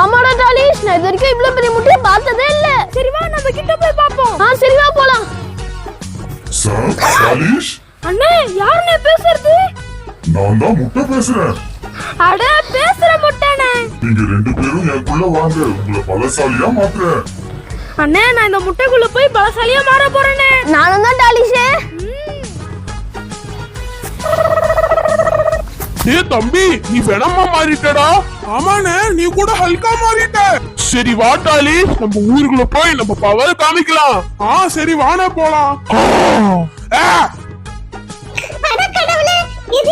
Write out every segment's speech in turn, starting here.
ஆமாடா டாலிஷ் நான் இது வரைக்கும் இவ்வளவு பெரிய முட்டையை பார்த்ததே இல்ல. சரி வா நம்ம கிட்ட போய் பாப்போம் ஆ சரி வா போலாம். சார் தாலிஷ் அண்ணே யாருண்ணே பேசுறது? நான் தான் முட்டை பேசுறேன். அட பேசுற முட்டைண்ணே. நீங்க ரெண்டு பேரும் எனக்குள்ள வாங்க உங்களை பலசாலியா மாத்துறேன். அண்ணே நான் இந்த முட்டைக்குள்ள போய் பலசாலியா மாற போறேனே நானும் தான் டாலிஷே டேய் தம்பி நீ வெனமா மாறிட்டடா. ஆமாண்ணே நீ கூட ஹல்கா மாறிட்ட. சரி வாட்டாளி நம்ம ஊருக்குள்ள போய் நம்ம பவர் காமிக்கலாம். ஆ சரி வாணே போலாம்.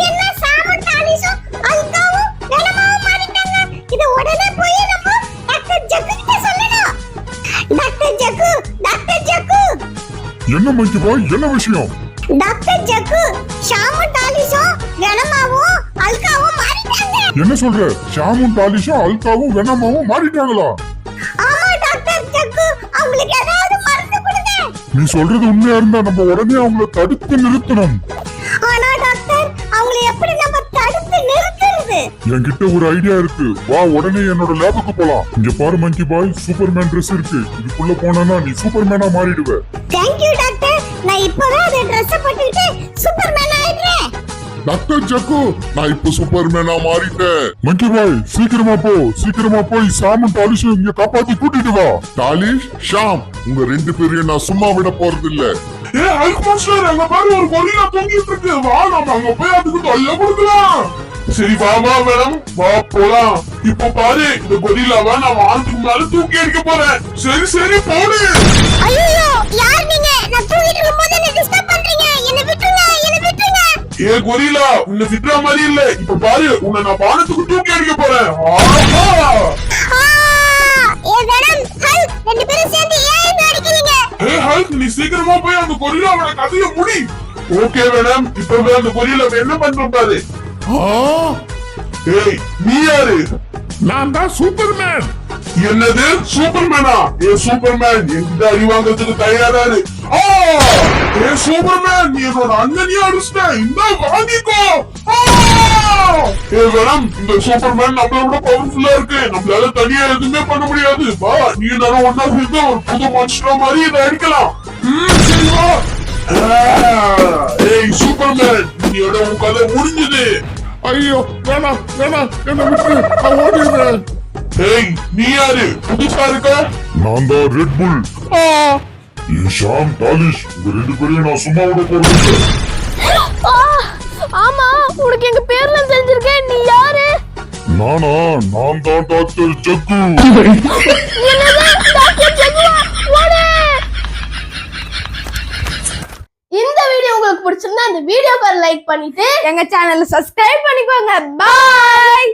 என்ன சாமன் தாலிசும் அல்காவும் கனமாவும் மாறிட்டாங்க. இது உடனே போய் நம்ம டாக்டர் ஜக்கு கிட்ட சொல்லணும். Doctor Jakku doctor Jakku. என்ன விஷயம்? டாக்டர் ஜக்கு அல்காவும் மாறிட்டாங்க என்ன சொல்ற? ஷாமும் தாலிஷும் அல்காவும் வெனமாவும் மாறிட்டாங்களா? நீ சொல்றது உண்மையா இருந்தா நம்ம உடனே அவங்கள தடுத்து நிறுத்தணும். ஆனா டாக்டர் அவங்களை எப்படி நம்ம தடுத்து நிறுத்துறது? என்கிட்ட ஒரு ஐடியா இருக்கு. வா உடனே என்னோட லேபுக்கு போலாம். இங்க பாரு மங்கி பாய் சூப்பர்மேன் ட்ரெஸ் இருக்கு. இதுக்குள்ள போனா நீ சூப்பர்மேனா மாறிடுவ. Thank you doctor. நான் இப்பவே அந்த ட்ரெஸ் போட்டுக்கிட்டு சூப்பர்மேன் ஆயிடுறேன். டாக்டர் ஜக்கு நான் இப்ப சூப்பர்மேனா மாறிட்டேன். மங்கி பாய் சீக்கிரமா போ சீக்கிரமா போய் சாமும் டாலிஷும் இங்க காப்பாத்தி கூட்டிட்டு வா. டாலிஷ் ஷாம் உங்க ரெண்டு பேரையும் நான் சும்மா விட போறது இல்ல ஏ மாஸ்டர் அங்க பாரு ஒரு கொரில்லா தொங்கிட்டு இருக்கு. வா நம்ம அங்க போய் அதுக்கு தொல்லை கொடுக்கலாம். சரி வா வா மேடம். வா போலாம். இப்ப பாரு இந்த கொரில்லாவை நான் வானத்துக்கு மேல தூக்கி அடிக்க போறேன். சரி சரி போடு. ஐயோ யார் நீங்க? நான் தூங்கிட்டு இருக்கும்போது ஏ கொரில்லா உன்னை விட்டுற மாதிரி இல்ல. இப்ப பாரு உன்னை நான் வானத்துக்கு தூக்கி அடிக்க போறேன். ஆஹா! ஆ ஏ வெனம் ஹல்க் ரெண்டு பேரும் சேர்ந்து ஏன் என்ன அடிக்கிறீங்க? ஏ ஹல்க் நீ சீக்கிரமா போய் அந்த கொரில்லாவோட கதையை முடி. Okay madam. இப்பவே அந்த கொரில்லா என்ன பண்ற பாரு. ஏய் நீ யாரு? நான் தான் சூப்பர்மேன். என்னது? சூப்பர்மேனா? ஏ சூப்பர்மேன் என்கிட்ட அடி வாங்குறதுக்கு தயாராரு ஆ! ஏ சூப்பர்மேன் நீ என்னோட அண்ணனையே அடிச்சிட்ட. இந்த வாங்கிக்கோ! ஏ வேணாம். இந்த சூப்பர்மேன் நம்மளை விட பவர்ஃபுல்லா இருக்கு. நம்மளால தனியா எதுவுமே பண்ண முடியாது. வா நீ நானும் ஒன்னா சேர்ந்து ஒரு புது மான்ஸ்டர் மாதிரி இதை அடிக்கலாம்! ஏய் சூப்பர்மேன் நீயோட உன் கதை முடிஞ்சது. ஐயோ வேணாம் வேணாம் என்ன விட்டு நான் ஓடிடுறேன். ஏய் நீ யாரு? புதுசா இருக்க? நான் தான் ரெட் புல் என் ஷாம் டாலிஷ் உங்க ரெண்டு பேரையும் நான் சும்மா விட போறது ஆமா உனக்கு எங்க பேர்லாம் தெரிஞ்சிருக்கேன் நீ யாரு? நானா நான் தான் டாக்டர் ஜக்கு என்னது டாக்டர் ஜகுவா ஓடு இந்த வீடியோ உங்களுக்கு பிடிச்சிருந்தா அந்த வீடியோவை லைக் பண்ணிட்டு எங்க சேனலை சப்ஸ்கிரைப் பண்ணிக்கோங்க. பாய்